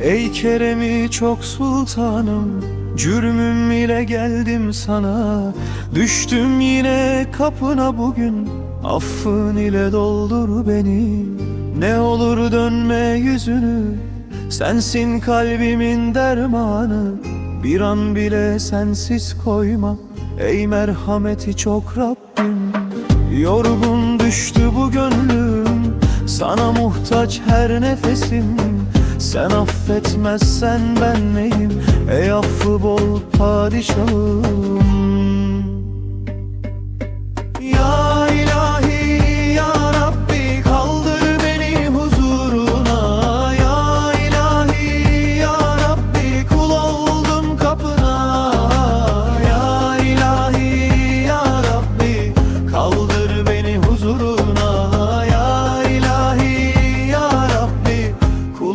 Ey Kerem'i çok sultanım Cürmüm ile geldim sana. Düştüm yine kapına bugün Affın ile doldur beni. Ne olur dönme yüzünü Sensin kalbimin dermanı. Bir an bile sensiz koyma Ey merhameti çok Rabbim. Yorgun düştü bu gönlüm Sana muhtaç her nefesim Sen affetmezsen ben neyim? Ey affı bol padişahım. Ya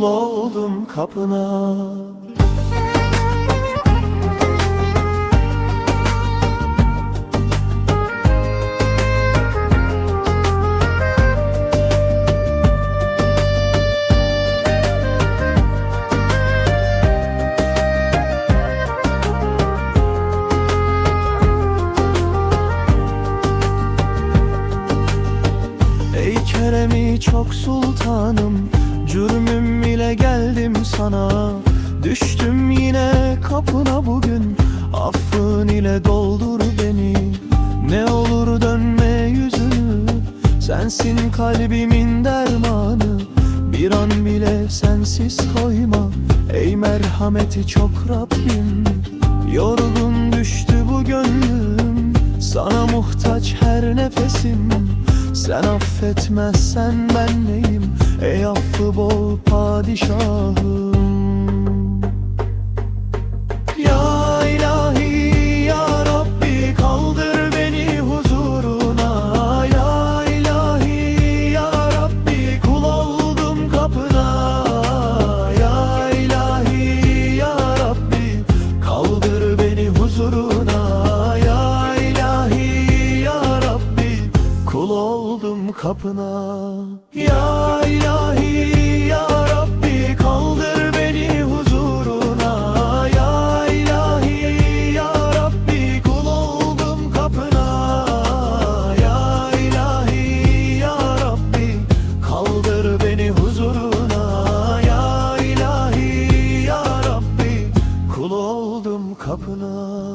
oldum kapına çok sultanım. Cürmüm ile geldim sana. Düştüm yine kapına bugün. Affın ile doldur beni. Ne olur dönme yüzünü. Sensin kalbimin dermanı. Bir an bile sensiz koyma. Ey merhameti çok Rabbim. Yorgun düştü bu gönlüm. Sana muhtaç her nefesim Sen affetmezsen ben neyim? Ey affı bol padişahım kapına. Ya ilahi ya Rabbi kaldır beni huzuruna. Ya ilahi ya Rabbi kul oldum kapına. Ya ilahi ya Rabbi kaldır beni huzuruna. Ya ilahi ya Rabbi kul oldum kapına